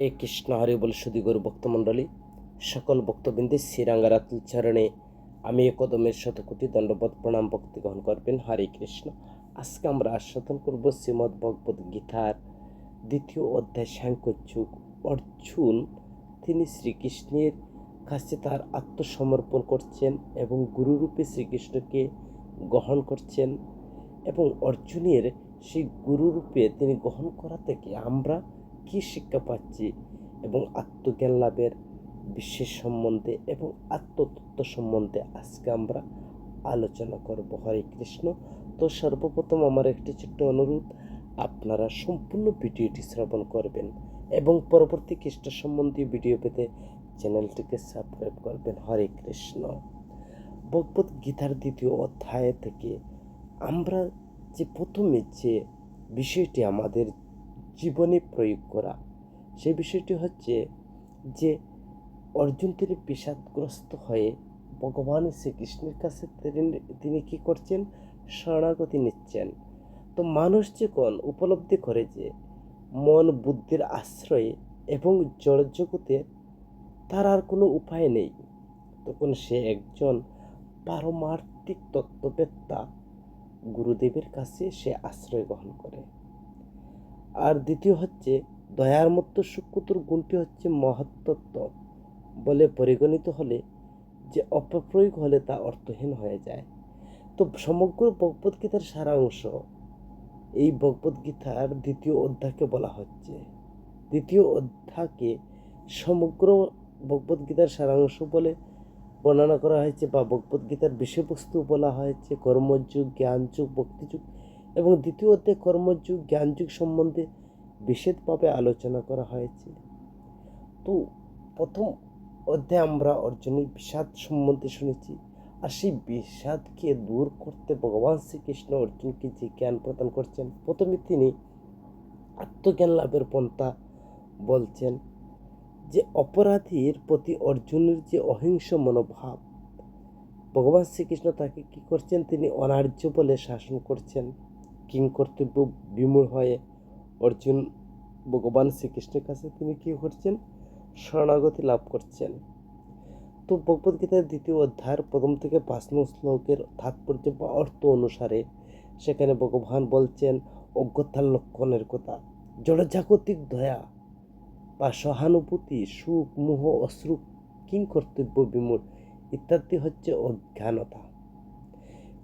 এ কৃষ্ণ হরে বলে সুদী গরু ভক্তমণ্ডলী, সকল ভক্তবৃন্দে শ্রীরাঙ্গারাতুল চরণে আমি কদমের শতকোটি দণ্ডবোধ প্রণাম, ভক্তি গ্রহণ করবেন। হরে কৃষ্ণ। আজকে আমরা আস্বাদন করব শ্রীমদ্ ভগবত গীতার দ্বিতীয় অধ্যায় সাংকোচ্যুক অর্জুন, তিনি শ্রীকৃষ্ণের কাছে তার আত্মসমর্পণ করছেন এবং গুরুরূপে শ্রীকৃষ্ণকে গ্রহণ করছেন এবং অর্জুনের সেই গুরুরূপে তিনি গ্রহণ করা থেকে আমরা কি শিক্ষা পাচ্ছি এবং আত্মজ্ঞান লাভের বিশ্বের সম্বন্ধে এবং আত্মতত্ত্ব সম্বন্ধে আজকে আমরা আলোচনা করব। হরে কৃষ্ণ। তো সর্বপ্রথম আমার একটি ছোট্ট অনুরোধ, আপনারা সম্পূর্ণ ভিডিওটি শ্রবণ করবেন এবং পরবর্তী খ্রিস্ট সম্বন্ধীয় ভিডিও পেতে চ্যানেলটিকে সাবস্ক্রাইব করবেন। হরে কৃষ্ণ। ভগবত গীতার দ্বিতীয় অধ্যায় থেকে আমরা যে প্রথমে যে বিষয়টি আমাদের জীবনে প্রয়োগ করা। সেই বিষয়টি হচ্ছে যে অর্জুন তিনি বিষাদগ্রস্ত হয়ে ভগবান শ্রীকৃষ্ণের কাছে তিনি- কি করছেন? শরণাগতি নিচ্ছেন। তো মানুষ যখন উপলব্ধি করে যে মন বুদ্ধির আশ্রয়ে এবং জড়জগতের তার আর কোনো উপায় নেই, তখন সে একজন পারমার্থিক তত্ত্ববেত্তা গুরুদেবের কাছে সে আশ্রয় গ্রহণ করে। আর দ্বিতীয় হচ্ছে, দয়ার মতো সূক্ষ্মতর গুণটি হচ্ছে মহত্তত্ব বলে পরিগণিত হলে যে অপপ্রয়োগ হলে তা অর্থহীন হয়ে যায়। তো সমগ্র ভগবদ্গীতার সারাংশ, এই ভগবদ্গীতার দ্বিতীয় অধ্যায়কে বলা হচ্ছে। দ্বিতীয় অধ্যায়কে সমগ্র ভগবদ্গীতার সারাংশ বলে বর্ণনা করা হয়েছে বা ভগবদ্গীতার বিষয়বস্তু বলা হয়েছে, কর্মযুগ, জ্ঞানযুগ, ভক্তিযুগ। এবং দ্বিতীয় অধ্যায় কর্মযুগ, জ্ঞানযুগ সম্বন্ধে বিশেষভাবে আলোচনা করা হয়েছে। তো প্রথম অধ্যায়ে আমরা অর্জুনের বিষাদ সম্বন্ধে শুনেছি। আর সেই বিষাদকে দূর করতে ভগবান শ্রীকৃষ্ণ অর্জুনকে যে জ্ঞান প্রদান করছেন, প্রথমে তিনি আত্মজ্ঞান লাভের পন্থা বলছেন যে, অপরাধীর প্রতি অর্জুনের যে অহিংস মনোভাব, ভগবান শ্রীকৃষ্ণ তাকে কি করছেন? তিনি অনার্য বলে শাসন করছেন। কিং কর্তব্য বিমূঢ় হয়ে। অর্জুন, ভগবান শ্রীকৃষ্ণের কাছে তিনি কি করছেন? শরণাগতি লাভ করছেন। তো ভগবদ্গীতার দ্বিতীয় অধ্যায়ের প্রথম থেকে পাঁচ শ্লোকের তাৎপর্য বা অর্থ অনুসারে সেখানে ভগবান বলছেন, অজ্ঞতার লক্ষণের কথা। জড়জাগতিক দয়া বা সহানুভূতি, সুখ, মোহ, অশ্রু, কিং কর্তব্য বিমূঢ় ইত্যাদি হচ্ছে অজ্ঞানতা।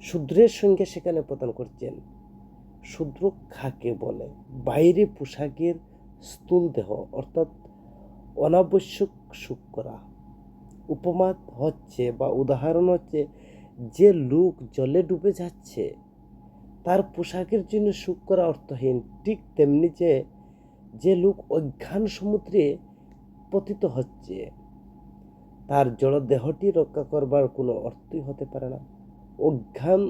শূদ্রের সঙ্গে সেখানে প্রদান করছেন। শূদ্র খাকে বলে। বাইরে পোশাকের স্থূল দেহ, অর্থাৎ অনাবশ্যক সুখ করা উপমা হচ্ছে বা উদাহরণ হচ্ছে, যে লোক জলে ডুবে যাচ্ছে, তার পোশাকের জন্য সুখ করা অর্থহীন। ঠিক তেমনি যে যে লোক অজ্ঞান সমুদ্রে পতিত হচ্ছে, তার জড় দেহটি রক্ষা করবার কোনো অর্থই হতে পারে না। অজ্ঞান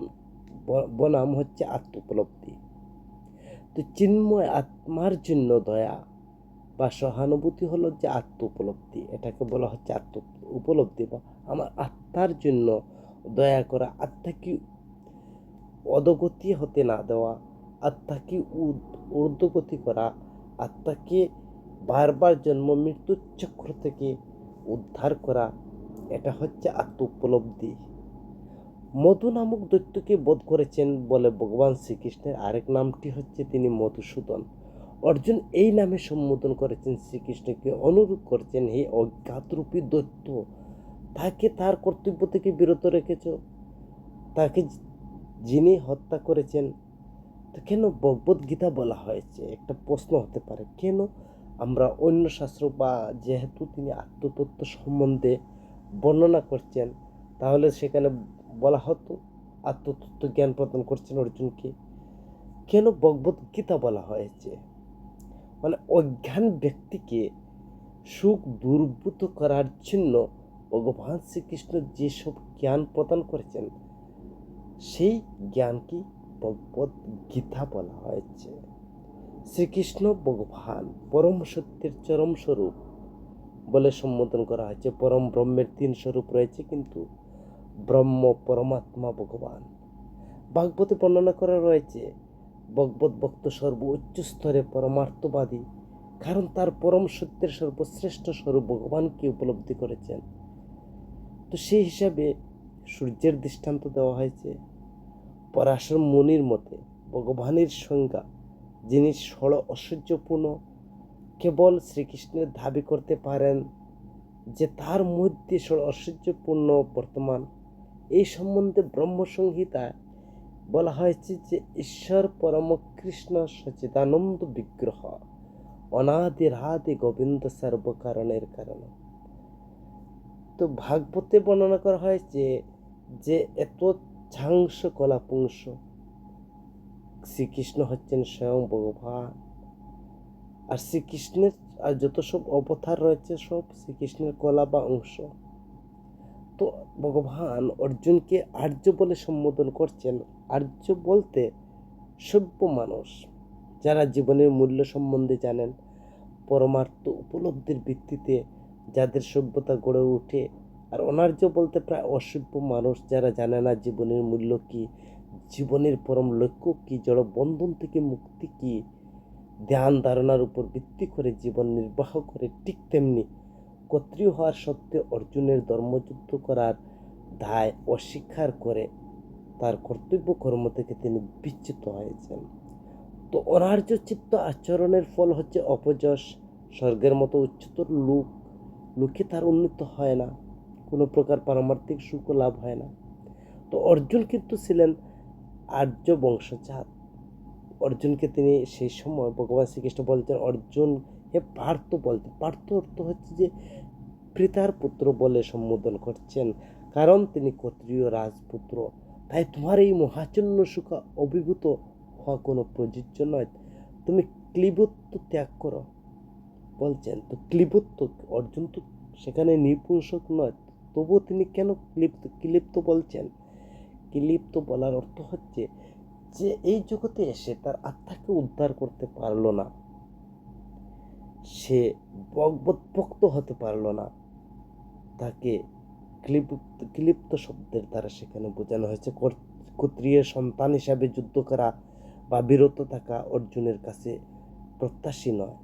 বনাম হচ্ছে আত্ম উপলব্ধি তো চিন্ময় আত্মার জন্য দয়া বা সহানুভূতি হলো যে আত্ম উপলব্ধি। এটাকে বলা হচ্ছে আত্ম উপলব্ধি বা আমার আত্মার জন্য দয়া করা। আত্মাকে অধগতি হতে না দেওয়া, আত্মাকে ঊর্ধ্বগতি করা, আত্মাকে বারবার জন্ম মৃত্যুর চক্র থেকে উদ্ধার করা, এটা হচ্ছে আত্ম উপলব্ধি। মধু নামক দৈত্যকে বোধ করেছেন বলে ভগবান শ্রীকৃষ্ণের আরেক নামটি হচ্ছে তিনি মধুসূদন। অর্জুন এই নামে সম্বোধন করেছেন শ্রীকৃষ্ণকে, অনুরোধ করেছেন, হে অজ্ঞাতরূপী দৈত্য, তাকে তার কর্তব্য থেকে বিরত রেখেছ? তাকে যিনি হত্যা করেছেন কেন ভগবদ গীতা বলা হয়েছে? একটা প্রশ্ন হতে পারে, কেন আমরা অন্য শাস্ত্র বা যেহেতু তিনি আত্মতত্ত্ব সম্বন্ধে বর্ণনা করছেন, তাহলে সেখানে বলা হতো আত্মতত্ত্ব জ্ঞান প্রদান করছেন অর্জুনকে। কেন ভগবত গীতা বলা হয়েছে? মানে অজ্ঞান ব্যক্তিকে সুখ দুর্ভূত করার জন্য ভগবান শ্রীকৃষ্ণ যেসব জ্ঞান প্রদান করেছেন, সেই জ্ঞানকে ভগবত গীতা বলা হয়েছে। শ্রীকৃষ্ণ ভগবান পরম সত্যের চরম স্বরূপ বলে সম্বোধন করা হয়েছে। পরম ব্রহ্মের তিন স্বরূপ রয়েছে কিন্তু ব্রহ্ম পরমাত্মা ভগবান। ভাগবতে বর্ণনা করা রয়েছে, ভগবত ভক্ত সর্বোচ্চ স্তরে পরমার্থবাদী, কারণ তার পরম সত্যের সর্বশ্রেষ্ঠ স্বরূপ ভগবানকে উপলব্ধি করেছেন। তো সেই হিসাবে সূর্যের দৃষ্টান্ত দেওয়া হয়েছে। পরাশর মুনির মতে ভগবানের সংজ্ঞা, যিনি ষড় ঐশ্বর্যপূর্ণ কেবল শ্রীকৃষ্ণের দাবি করতে পারেন যে তার মধ্যে ষড় ঐশ্বর্যপূর্ণ বর্তমান এই সম্বন্ধে ব্রহ্মসংহিতায় বলা হয়েছে যে ঈশ্বর পরম কৃষ্ণ সচিদানন্দ বিগ্রহ, অনাদি রাধি গোবিন্দ সর্বকারণের কারণ। তো ভাগবতে বর্ণনা করা হয়েছে যে এত ঝাংস কলা পুংস, শ্রীকৃষ্ণ হচ্ছেন স্বয়ং ভগবান। আর শ্রীকৃষ্ণের আর যত সব অবতার রয়েছে সব শ্রীকৃষ্ণের কলা বা অংশ। তো ভগবান অর্জুনকে আর্য বলে সম্বোধন করছেন। আর্য বলতে সভ্য মানুষ, যারা জীবনের মূল্য সম্বন্ধে জানেন। পরমার্থ উপলব্ধির ভিত্তিতে যাদের সভ্যতা গড়ে ওঠে, আর অনার্য বলতে প্রায় অসভ্য মানুষ যারা জানে না জীবনের মূল্য কি, জীবনের পরম লক্ষ্য কি, জড় বন্ধন থেকে মুক্তি কি, ধ্যান ধারণার উপর ভিত্তি করে জীবন নির্বাহ করে ঠিক তেমনি কর্তৃ হওয়ার সত্ত্বে অর্জুনের ধর্মযুদ্ধ করার দায় অস্বীকার করে তার কর্তব্য কর্ম থেকে তিনি বিচ্যুত হয়েছেন। তো অনার্য চিত্ত আচরণের ফল হচ্ছে অপযশ, স্বর্গের মতো উচ্চতর লোক, লোকে তার উন্নত হয় না, কোনো প্রকার পারমার্থিক সুখ লাভ হয় না। তো অর্জুন কিন্তু ছিলেন আর্য বংশজাত। অর্জুনকে তিনি সেই সময় ভগবান শ্রীকৃষ্ণ বলছেন, অর্জুন হে পার্থ বলতে, পার্থ অর্থ হচ্ছে যে পিতার পুত্র বলে সম্বোধন করছেন, কারণ তিনি ক্ষত্রিয় রাজপুত্র। তাই তোমার এই মহাচন্ন সুখ অভিভূত হওয়া কোনো প্রযোজ্য নয়। তুমি ক্লিবত্ব ত্যাগ করো, বলছেন। তো ক্লিবত্ব অর্জুন তো সেখানে নিপুংসক নয়, তবুও তিনি কেন ক্লিপ্ত ক্লিপ্ত বলছেন? ক্লিপ্ত বলার অর্থ হচ্ছে যে এই জগতে এসে তার আত্মাকে উদ্ধার করতে পারল না। সে বকবৎপক্ত হতে পারল না। তাকে ক্লিপ্ত ক্লিপ্ত শব্দের দ্বারা সেখানে বোঝানো হয়েছে ক্ষত্রিয় সন্তান হিসাবে যুদ্ধ করা বা বিরত থাকা অর্জুনের কাছে প্রত্যাশী নয়।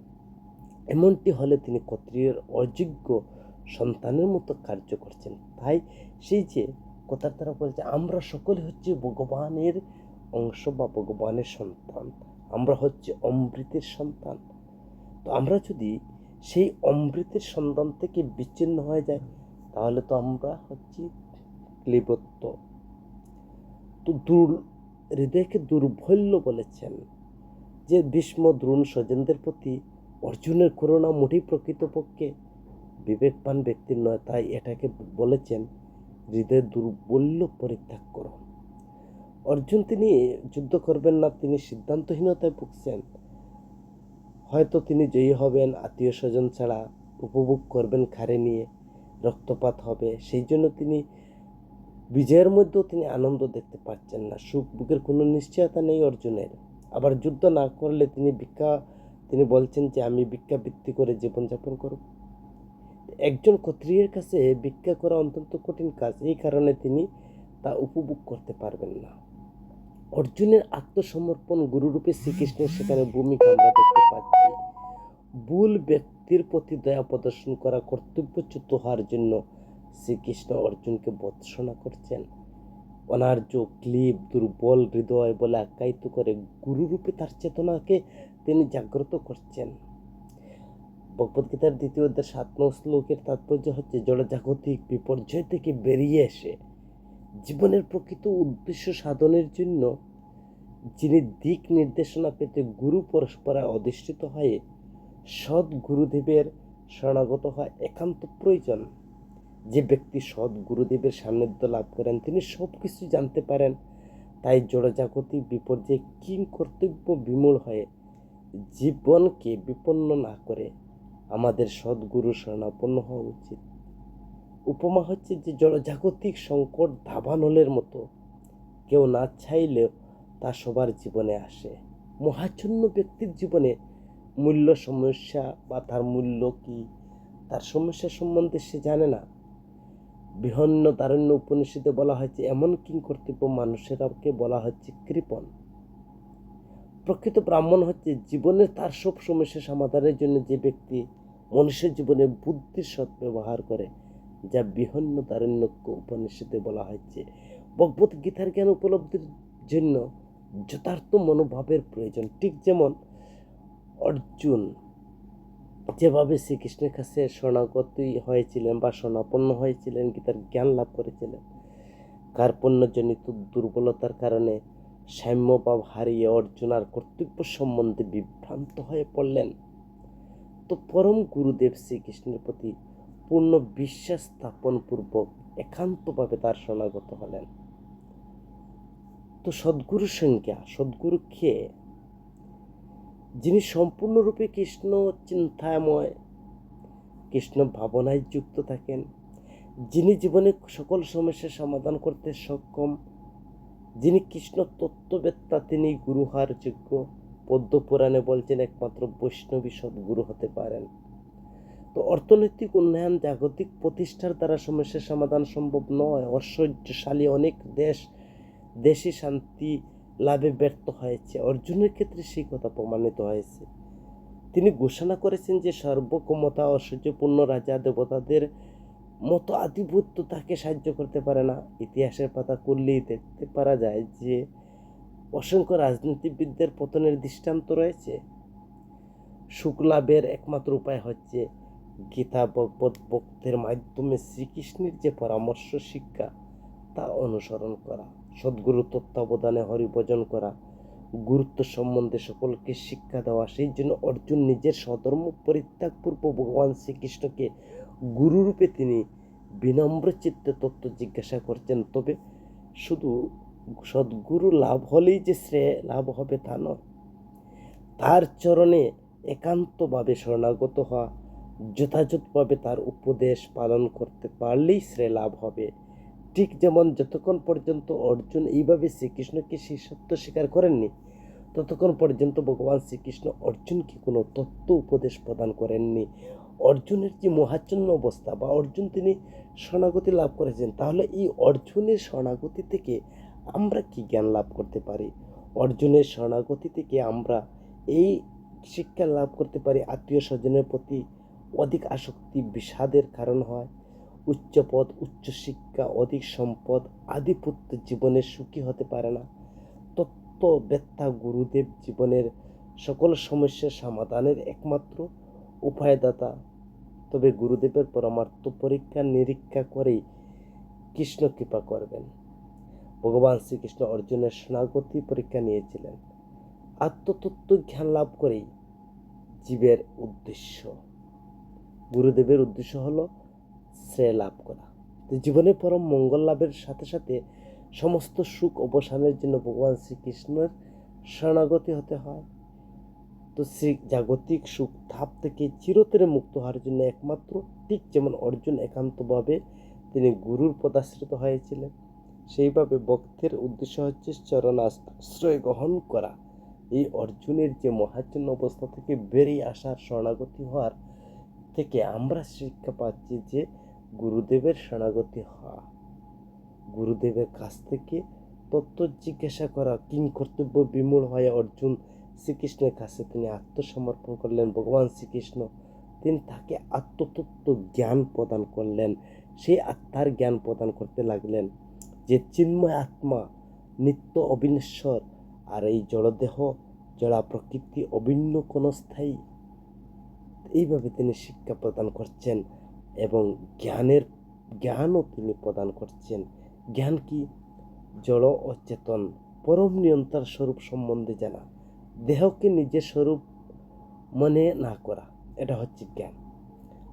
এমনটি হলে তিনি ক্ষত্রিয়ের অযোগ্য সন্তানের মতো কার্য করছেন। তাই সেই যে কথার দ্বারা বলছে আমরা সকলে হচ্ছে ভগবানের অংশ বা ভগবানের সন্তান। আমরা হচ্ছে অমৃতের সন্তান। তো আমরা যদি সেই অমৃতের সন্ধান থেকে বিচ্ছিন্ন হয়ে যায় তাহলে তো আমরা হচ্ছি ক্লিবত্ব। তো দূর, হৃদয়কে দুর্বল্য বলেছেন যে ভীষ্ম দ্রোণ স্বজনদের প্রতি অর্জুনের করুণা মোটেই প্রকৃতপক্ষে বিবেকবান ব্যক্তির নয়, তাই এটাকে বলেছেন হৃদয়ের দুর্বল্য পরিত্যাগ করো। অর্জুন তিনি যুদ্ধ করবেন না, তিনি সিদ্ধান্তহীনতায় ভুগছেন। হয়তো তিনি জয়ী হবেন আত্মীয় স্বজন ছাড়া উপভোগ করবেন খারে নিয়ে রক্তপাত হবে। সেই জন্য তিনি বিজয়ের মধ্যেও তিনি আনন্দ দেখতে পাচ্ছেন না। সুখ বুকের কোনো নিশ্চয়তা নেই অর্জুনের। আবার যুদ্ধ না করলে তিনি ভিক্ষা, তিনি বলছেন যে, আমি ভিক্ষা বৃত্তি করে জীবনযাপন করব। একজন ক্ষত্রিয়ের কাছে ভিক্ষা করা অত্যন্ত কঠিন কাজ। এই কারণে তিনি তা উপভোগ করতে পারবেন না। অর্জুনের আত্মসমর্পণ গুরুরূপে শ্রীকৃষ্ণের সেখানে ভূমিকা আমরা দেখতে পাচ্ছি। ভুল ব্যক্তির প্রতি দয়া প্রদর্শন করা কর্তব্যচ্যুত হওয়ার জন্য শ্রীকৃষ্ণ অর্জুনকে বৎসনা করছেন। অনার্য ক্লিপ, দুর্বল হৃদয় বলে আখ্যায়িত করে গুরুরূপে তার চেতনাকে তিনি জাগ্রত করছেন। ভগবদ্গীতার দ্বিতীয় অধ্যায় সাত নং শ্লোকের তাৎপর্য হচ্ছে, জড়জাগতিক বিপর্যয় থেকে বেরিয়ে এসে জীবনের প্রকৃত উদ্দেশ্য সাধনের জন্য যিনি দিক নির্দেশনা পেতে গুরু পরস্পরা অধিষ্ঠিত হয়ে সৎ গুরুদেবের শরণাগত হওয়া একান্ত প্রয়োজন। যে ব্যক্তি সৎ গুরুদেবের সান্নিধ্য লাভ করেন, তিনি সব কিছু জানতে পারেন। তাই জড়জাগতিক বিপর্যয়ে কিং কর্তব্য বিমূল হয়ে জীবনকে বিপন্ন না করে আমাদের সদ্গুরু শরণাপন্ন হওয়া উচিত। উপমা হচ্ছে যে জড়জাগতিক সংকট দাবানলের মতো। কেউ না চাইলেও তা সবার জীবনে আসে। মহাচ্ছন্ন ব্যক্তির জীবনে মূল্য সমস্যা বা তার মূল্য কি? তার সমস্যা সম্বন্ধে সে জানে না। বিহন্ন তারণ্য উপনিষদে বলা হয়েছে, এমন কিং কর্তব্য মানুষেরাকে বলা হচ্ছে কৃপণ। প্রকৃত ব্রাহ্মণ হচ্ছে জীবনের তার সব সমস্যা সমাধানের জন্য যে ব্যক্তি মনুষ্যের জীবনে বুদ্ধির সদ্ব্যবহার করে, যা বিহন্ন তারণ্যক্য উপনিষদে বলা হয়েছে। ভগবত গীতার জ্ঞান উপলব্ধির জন্য যথার্থ মনোভাবের প্রয়োজন। ঠিক যেমন অর্জুন, যেভাবে শ্রীকৃষ্ণের কাছে শরণাগতই হয়েছিলেন বা শরণাপন্ন হয়েছিলেন গীতার জ্ঞান লাভ করেছিলেন? কার্পণ্যজনিত দুর্বলতার কারণে সাম্যভাব হারিয়ে অর্জুন আর কর্তব্য সম্বন্ধে বিভ্রান্ত হয়ে পড়লেন? তো পরম গুরুদেব শ্রীকৃষ্ণের প্রতি পূর্ণ বিশ্বাস স্থাপন পূর্বক একান্তভাবে তার শরণাগত হলেন। তো সদ্গুরু সংজ্ঞা, সদ্গুরু কে? যিনি সম্পূর্ণরূপে কৃষ্ণ চিন্তাময়, কৃষ্ণ ভাবনায় যুক্ত থাকেন, যিনি জীবনে সকল সমস্যার সমাধান করতে সক্ষম, যিনি কৃষ্ণ তত্ত্ববেত্তা, তিনি গুরুহার যোগ্য। পদ্ম পুরাণে বলছেন, একমাত্র বৈষ্ণবী সদ্গুরু হতে পারেন। তো অর্থনৈতিক উন্নয়ন, জাগতিক প্রতিষ্ঠার দ্বারা সমস্যার সমাধান সম্ভব নয়। ঐশ্বর্যশালী অনেক দেশ দেশি শান্তি লাভে ব্যর্থ হয়েছে, অর্জুনের ক্ষেত্রে সেই কথা প্রমাণিত হয়েছে। তিনি ঘোষণা করেছেন যে সর্বক্ষমতা ঐশ্বর্যপূর্ণ রাজা দেবতাদের মতো আধিপত্য তাকে সাহায্য করতে পারে না। ইতিহাসের পাতা করলেই দেখতে পারা যায় যে অসংখ্য রাজনীতিবিদদের পতনের দৃষ্টান্ত রয়েছে। শুক্লাভের একমাত্র উপায় হচ্ছে গীতা ভগবত ভক্তের মাধ্যমে শ্রীকৃষ্ণের যে পরামর্শ শিক্ষা, তা অনুসরণ করা। সদ্গুরু তত্ত্বাবধানে হরিভজন করা গুরুত্ব সম্বন্ধে সকলকে শিক্ষা দেওয়া। সেই জন্য অর্জুন নিজের স্বধর্ম পরিত্যাগপূর্ব ভগবান শ্রীকৃষ্ণকে গুরুরূপে তিনি বিনম্র চিত্তে তত্ত্ব জিজ্ঞাসা করছেন। তবে শুধু সদ্গুরু লাভ হলেই যে শ্রেয় লাভ হবে তা নয়। তার চরণে একান্তভাবে শরণাগত হওয়া, যথাযথভাবে তার উপদেশ পালন করতে পারলেই শ্রেয় লাভ হবে। ঠিক যেমন যতক্ষণ পর্যন্ত অর্জুন এইভাবে শ্রীকৃষ্ণকে সেই সত্য স্বীকার করেননি, ততক্ষণ পর্যন্ত ভগবান শ্রীকৃষ্ণ অর্জুনকে কোনো তত্ত্ব উপদেশ প্রদান করেননি। অর্জুনের যে মহাচ্ছন্ন অবস্থা বা অর্জুন তিনি শরণাগতি লাভ করেছেন, তাহলে এই অর্জুনের শরণাগতি থেকে আমরা কি জ্ঞান লাভ করতে পারি? অর্জুনের শরণাগতি থেকে আমরা এই শিক্ষা লাভ করতে পারি, আত্মীয় স্বজনের প্রতি অধিক আসক্তি, বিষাদের কারণ হয়। উচ্চ পদ উচ্চ শিক্ষা অধিক সম্পদ, আধিপত্য জীবনে সুখী হতে পারে না। তত্ত্ব বেত্তা গুরুদেব জীবনের সকল সমস্যার সমাধানের একমাত্র উপায়দাতা। তবে গুরুদেবের পরমার্থ পরীক্ষা, নিরীক্ষা করেই কৃষ্ণ কৃপা করবেন। ভগবান শ্রীকৃষ্ণ অর্জুনের স্নাগতি পরীক্ষা নিয়েছিলেন। আত্মতত্ত্ব জ্ঞান লাভ করেই জীবের উদ্দেশ্য। গুরুদেবের উদ্দেশ্য হলো শ্রেয় লাভ করা। জীবনে পরম মঙ্গল লাভের সাথে সাথে সমস্ত সুখ অবসানের জন্য ভগবান শ্রীকৃষ্ণের শরণাগতি হতে হয়। তো শ্রী জাগতিক সুখ ধাপ থেকে চিরতরে মুক্ত হওয়ার জন্য একমাত্র ঠিক যেমন অর্জুন একান্তভাবে তিনি গুরুর পদাশ্রিত হয়েছিলেন, সেইভাবে ভক্তের উদ্দেশ্য হচ্ছে চরণ আশ্রয় গ্রহণ করা। এই অর্জুনের যে মহাচ্ছন্ন অবস্থা থেকে বেরিয়ে আসার শরণাগতি হওয়ার থেকে আমরা শিক্ষা পাচ্ছি যে গুরুদেবের শরণাগতি হওয়া। গুরুদেবের কাছ থেকে তত্ত্ব জিজ্ঞাসা করা, কিং কর্তব্য বিমূল হয়ে অর্জুন শ্রীকৃষ্ণের কাছে তিনি আত্মসমর্পণ করলেন, ভগবান শ্রীকৃষ্ণ তিনি তাকে আত্মতত্ত্ব জ্ঞান প্রদান করলেন। সেই আত্মার জ্ঞান প্রদান করতে লাগলেন যে চিন্ময় আত্মা, নিত্য অবিনশ্বর আর এই জড়দেহ, জড়া প্রকৃতি অভিন্ন কোনো স্থায়ী। এইভাবে তিনি শিক্ষা প্রদান করছেন। এবং জ্ঞানের জ্ঞানও তিনি প্রদান করছেন। জ্ঞান কি? জড় ও চেতন পরম নিয়ন্ত্রণ স্বরূপ সম্বন্ধে জানা। দেহকে নিজের স্বরূপ মনে না করা, এটা হচ্ছে জ্ঞান।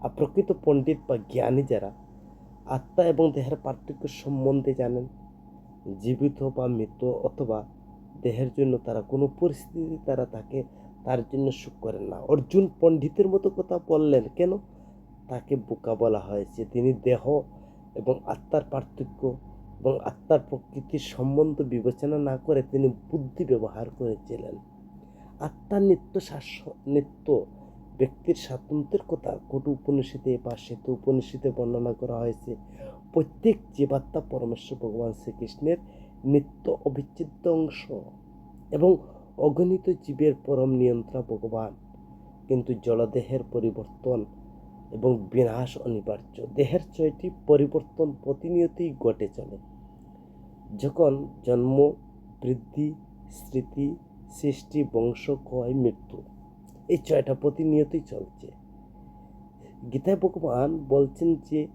আর প্রকৃত পণ্ডিত বা জ্ঞানী যারা, আত্মা এবং দেহের পার্থক্য সম্বন্ধে জানেন, জীবিত বা মৃত অথবা দেহের জন্য তারা কোনো পরিস্থিতি তারা তাকে তার জন্য সুখ করেন না। অর্জুন পণ্ডিতের মতো কথা বললেন, কেন? তাকে বোকা বলা হয়েছে তিনি দেহ এবং আত্মার পার্থক্য এবং আত্মার প্রকৃতির সম্বন্ধ বিবেচনা না করে তিনি বুদ্ধি ব্যবহার করেছিলেন। আত্মার নিত্য শাস্য নিত্য ব্যক্তির স্বাতন্ত্র্যের কথা কটু উপনিষদে বা শ্বেত উপনিষদে বর্ণনা করা হয়েছে। প্রত্যেক জীবাত্মা পরমেশ্বর ভগবান শ্রীকৃষ্ণের নিত্য অবিচ্ছেদ্য অংশ এবং অগণিত জীবের পরম নিয়ন্ত্রণ ভগবান। কিন্তু জলদেহের পরিবর্তন এবং বিনাশ অনিবার্য। দেহের ছয়টি পরিবর্তন প্রতিনিয়তই ঘটে চলে। যখন জন্ম, বৃদ্ধি, স্মৃতি, সৃষ্টি, বংশ, ক্ষয়, মৃত্যু, এই ছয়টা প্রতিনিয়তই চলছে। গীতায় ভগবান বলছেন যে,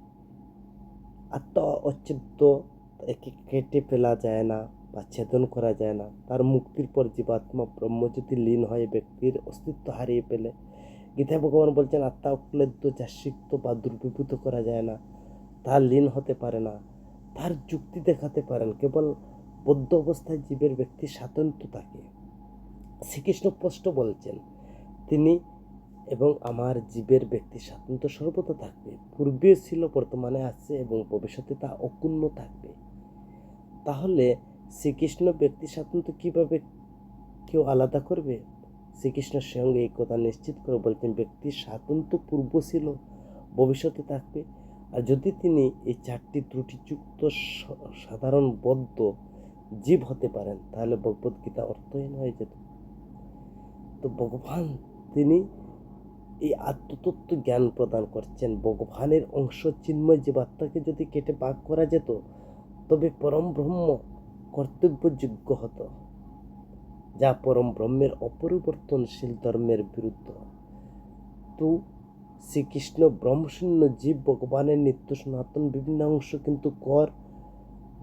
আত্মা অচ্ছেদ্য একে কেটে ফেলা যায় না বা ছেদন করা যায় না। তার মুক্তির পর জীবাত্মা ব্রহ্মজ্যোতি লীন হয়ে ব্যক্তির অস্তিত্ব হারিয়ে ফেলে। গীতায় ভগবান বলছেন, আত্মা অক্লেদ্য যা সিক্ত বা দুর্বিভূত করা যায় না। তার লীন হতে পারে না। তার যুক্তি দেখাতে পারেন। কেবল বদ্ধ অবস্থায় জীবের ব্যক্তি স্বাতন্ত্র থাকে শ্রীকৃষ্ণ স্পষ্ট বলছেন, তিনি এবং আমার জীবের ব্যক্তি স্বাতন্ত্র সর্বদা থাকবে। পূর্বে ছিল, বর্তমানে আছে এবং ভবিষ্যতে তা অক্ষুণ্ণ থাকবে। তাহলে শ্রীকৃষ্ণ ব্যক্তি স্বাতন্ত্র কীভাবে কেউ আলাদা করবে? শ্রীকৃষ্ণ সঙ্গে এই কথা নিশ্চিত করে বলতেন, ব্যক্তি স্বাতন্ত্র পূর্ব ছিল ভবিষ্যতে থাকবে। আর যদি তিনি এই চারটি ত্রুটিযুক্ত সাধারণ বদ্ধ জীব হতে পারেন, তাহলে ভগবদ্গীতা অর্থহীন হয়ে যেত। তো ভগবান, তিনি এই আত্মতত্ত্ব জ্ঞান প্রদান করছেন। ভগবানের অংশ চিন্ময় জীবাত্মাকে যদি কেটে ভাগ করা যেত, তবে পরম ব্রহ্ম কর্তব্যযোগ্য হতো। যা পরম ব্রহ্মের অপরিবর্তনশীল ধর্মের বিরুদ্ধ। তো শ্রীকৃষ্ণ ব্রহ্মশূন্য জীব ভগবানের নিত্য সনাতন বিভিন্ন অংশ কিন্তু কর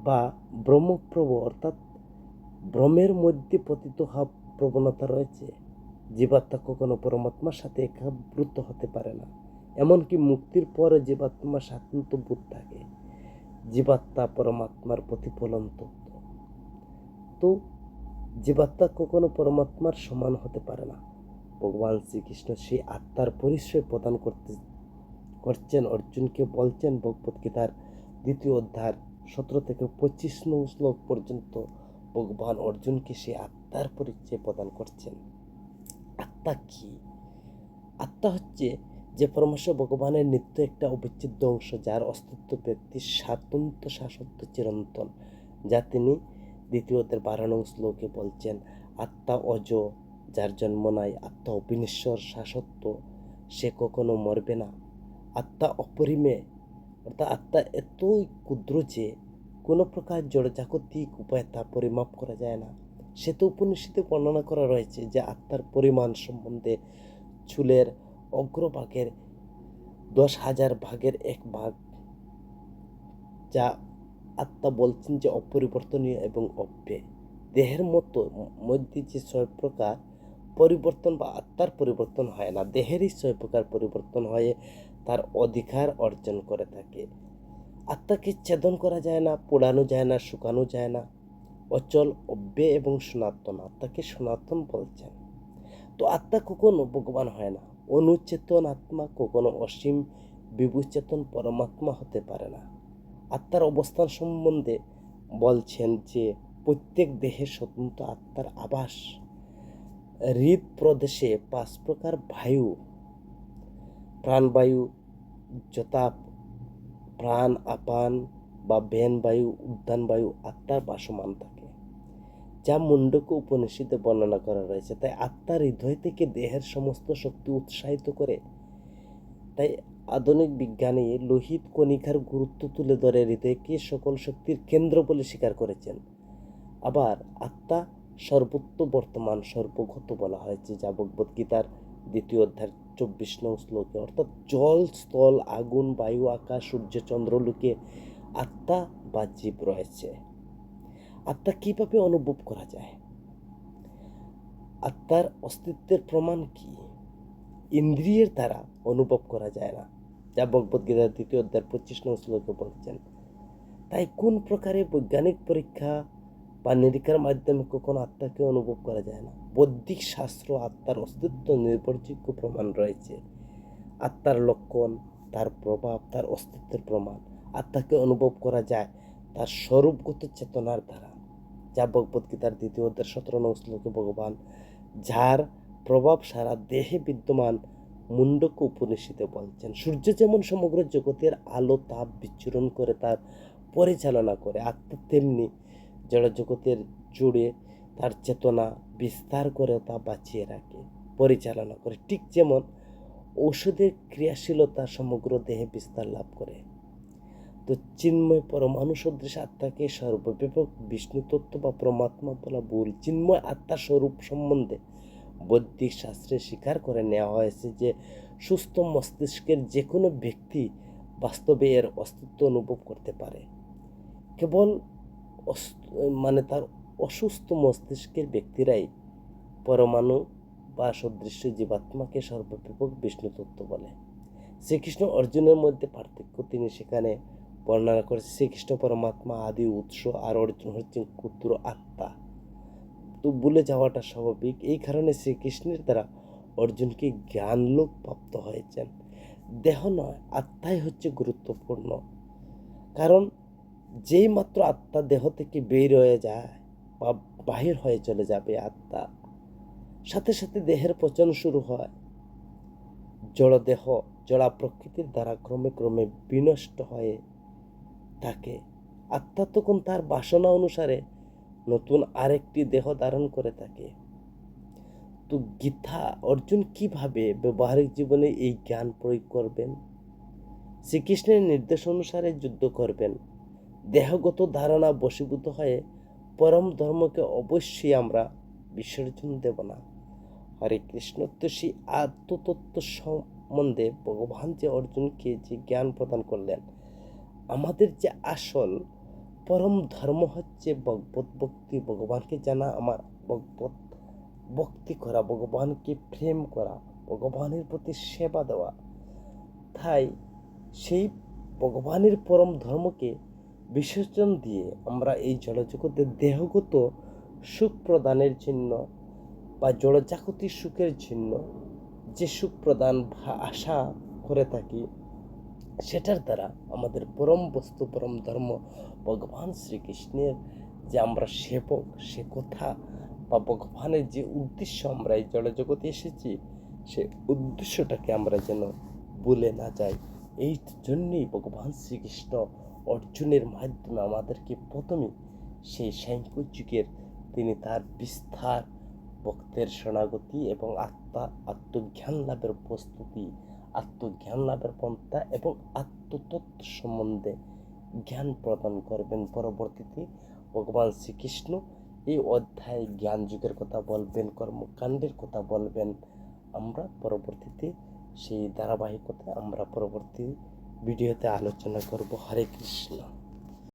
বা ব্রহ্মপ্রভ অর্থাৎ ব্রহ্মের মধ্যে পতিত হওয়া প্রবণতা রয়েছে। জীবাত্মা কখনো পরমাত্মার সাথে একাভূত হতে পারে না, এমনকি মুক্তির পরে জীবাত্মা স্বাতন্ত্র বোধ থাকে। জীবাত্মা পরমাত্মার প্রতিফলন তত্ত্ব। তো জীবাত্মা কখনো পরমাত্মার সমান হতে পারে না। ভগবান শ্রীকৃষ্ণ সেই আত্মার পরিচয় প্রদান করতে করছেন। অর্জুনকে বলছেন ভগবত গীতার দ্বিতীয় অধ্যায় সতেরো থেকে পঁচিশ নং শ্লোক পর্যন্ত ভগবান অর্জুনকে সেই আত্মার পরিচয় প্রদান করছেন। আত্মা কি? আত্মা হচ্ছে যে পরমেশ ভগবানের নিত্য একটা অবিচ্ছেদ্য অংশ, যার অস্তিত্ব ব্যক্তির স্বাতন্ত্র শাসত্ব চিরন্তন, যা তিনি দ্বিতীয়দের বারো নং শ্লোকে বলছেন, আত্মা অজ, যার জন্ম নাই, আত্মা অবিনশ্বর, শাসত্ব, সে কখনো মরবে না। আত্মা অপরিমেয় অর্থাৎ আত্মা এতই ক্ষুদ্র যে, কোনো প্রকার জড়জাগতিক উপায় তা পরিমাপ করা যায় না। সে তো উপনিষদে বর্ণনা করা রয়েছে যে, আত্মার পরিমাণ সম্বন্ধে চুলের অগ্রভাগের দশ হাজার ভাগের এক ভাগ, যা আত্মা বলছেন যে অপরিবর্তনীয় এবং অব্যয়। দেহের মতো মধ্যে যে ছয় প্রকার পরিবর্তন বা আত্মার পরিবর্তন হয় না, দেহেরই ছয় প্রকার পরিবর্তন হয়ে, তার অধিকার অর্জন করে থাকে। আত্মাকে ছেদন করা যায় না, পোড়ানো যায় না, শুকানো যায় না। অচল, অব্যয় এবং সনাতন, আত্মাকে সনাতন বলছেন। তো আত্মা কখনো ভগবান হয় না। অনুচেতন আত্মা কখনো অসীম বিভুচেতন পরমাত্মা হতে পারে না। আত্মার অবস্থান সম্বন্ধে বলছেন যে প্রত্যেক দেহের স্বতন্ত্র আত্মার আবাস। হৃদ প্রদেশে পাঁচ প্রকার বায়ু। প্রাণবায়ু যথা প্রাণ, আপান বা বেন বায়ু, উদ্যান বায়ু আত্মার বাসমান থাকে, যা মুন্ডক উপনিষদে বর্ণনা করা রয়েছে। তাই আত্মার হৃদয় থেকে দেহের সমস্ত শক্তি উৎসাহিত করে, তাই আধুনিক বিজ্ঞানী লোহিত কণিকার গুরুত্ব তুলে ধরে হৃদয়কে সকল শক্তির কেন্দ্র বলে স্বীকার করেছেন? আবার আত্মা সর্বত্র বর্তমান সর্বগত বলা হয়েছে, যা ভগবদ্গীতার দ্বিতীয় অধ্যায় চব্বিশ নং শ্লোকে। অর্থাৎ জল, স্থল, আগুন, বায়ু, আকাশ, সূর্য চন্দ্রলোকে আত্মা বা জীব রয়েছে। আত্মা কীভাবে অনুভব করা যায়? আত্মার অস্তিত্বের প্রমাণ কি? ইন্দ্রিয়ের দ্বারা অনুভব করা যায় না, যা ভগবদ্গীতার দ্বিতীয় অধ্যায় পঁচিশ নং শ্লোকে বলছেন। তাই কোন প্রকারে বৈজ্ঞানিক পরীক্ষা বা নিরীক্ষার মাধ্যমে কখনো আত্মাকে অনুভব করা যায় না? বৌদ্ধিক শাস্ত্র আত্মার অস্তিত্ব নির্ভরযোগ্য প্রমাণ রয়েছে। আত্মার লক্ষণ, তার প্রভাব, তার অস্তিত্বের প্রমাণ আত্মাকে অনুভব করা যায় তার স্বরূপগত চেতনার দ্বারা, যা ভগবদ্গীতার দ্বিতীয় অধ্যায় সতেরো নং শ্লোকে ভগবান যার প্রভাব সারা দেহে বিদ্যমান মুন্ডক উপনিষদে বলছেন। সূর্য যেমন সমগ্র জগতের আলো, তাপ বিচ্ছুরণ করে, তার পরিচালনা করে আত্মা তেমনি জড় জগতের জুড়ে তার চেতনা বিস্তার করে তা বাঁচিয়ে রাখে, পরিচালনা করে। ঠিক যেমন ঔষধের ক্রিয়াশীলতা সমগ্র দেহে বিস্তার লাভ করে। তো চিন্ময় পরমাণু সদৃশ আত্মাকে সর্বব্যাপক বিষ্ণু তত্ত্ব বা পরমাত্মা বলা ভুল। চিন্ময় আত্মা স্বরূপ সম্বন্ধে বৈদিক শাস্ত্রে স্বীকার করে নেওয়া হয়েছে যে, সুস্থ মস্তিষ্কের যে কোনো ব্যক্তি বাস্তবে এর অস্তিত্ব অনুভব করতে পারে। কেবল মানে তার অসুস্থ মস্তিষ্কের ব্যক্তিরাই পরমাণু বা সদৃশ্য জীবাত্মাকে সর্বব্যাপক বিষ্ণু তত্ত্ব বলে। শ্রীকৃষ্ণ অর্জুনের মধ্যে পার্থক্য তিনি সেখানে বর্ণনা করেছে শ্রীকৃষ্ণ পরমাত্মা আদি উৎস আর অর্জুন হচ্ছেন ক্ষুদ্র আত্মা। তো ভুলে যাওয়াটা স্বাভাবিক। এই কারণে শ্রীকৃষ্ণের দ্বারা অর্জুনকে জ্ঞান লোক প্রাপ্ত হয়েছেন। দেহ নয়, আত্মাই হচ্ছে গুরুত্বপূর্ণ। কারণ যেই মাত্র আত্মা দেহ থেকে বের হয়ে যায় বা বাহির হয়ে চলে যাবে আত্মা, সাথে সাথে দেহের পচন শুরু হয়। জড়দেহ, জড়া প্রকৃতির দ্বারা ক্রমে ক্রমে বিনষ্ট হয়ে থাকে। আত্মা তখন তার বাসনা অনুসারে নতুন আরেকটি দেহ ধারণ করে থাকে। তো গীতা অর্জুন কীভাবে ব্যবহারিক জীবনে এই জ্ঞান প্রয়োগ করবেন? শ্রীকৃষ্ণের নির্দেশ অনুসারে যুদ্ধ করবেন। দেহগত ধারণা বশীভূত হয়ে পরম ধর্মকে অবশ্যই আমরা বিসর্জন দেব না। হরে কৃষ্ণ তো সেই আত্মতত্ত্ব সম্বন্ধে ভগবান যে অর্জুনকে যে জ্ঞান প্রদান করলেন, আমাদের যে আসল পরম ধর্ম হচ্ছে ভগবত ভক্তি। ভগবানকে জানা আমার ভগবত ভক্তি করা, ভগবানকে প্রেম করা, ভগবানের প্রতি সেবা দেওয়া। তাই সেই ভগবানের পরম ধর্মকে বিসর্জন দিয়ে আমরা এই জড়জগতের দেহগত সুখ প্রদানের জন্য বা জড়জাগতিক সুখের জন্য যে সুখ প্রদান আশা করে থাকি সেটার দ্বারা আমাদের পরম বস্তু, পরম ধর্ম, ভগবান শ্রীকৃষ্ণের যে আমরা সেবক, সে কথা বা ভগবানের যে উদ্দেশ্য আমরা এই জড়জগতে এসেছি, সে উদ্দেশ্যটাকে আমরা যেন ভুলে না যাই। এই জন্যই ভগবান শ্রীকৃষ্ণ অর্জুনের মাধ্যমে আমাদেরকে প্রথমে সেই সাংখ্য যুগের তিনি তার বিস্তার, ভক্তের শরণাগতি এবং আত্মা, আত্মজ্ঞান লাভের প্রস্তুতি আত্মজ্ঞান লাভের পন্থা এবং আত্মতত্ত্ব সম্বন্ধে জ্ঞান প্রদান করবেন। পরবর্তীতে ভগবান শ্রীকৃষ্ণ এই অধ্যায় জ্ঞান যুগের কথা বলবেন, কর্মকাণ্ডের কথা বলবেন। আমরা পরবর্তীতে সেই ধারাবাহিকতা আমরা পরবর্তী ভিডিওতে আলোচনা করব। হরে কৃষ্ণ।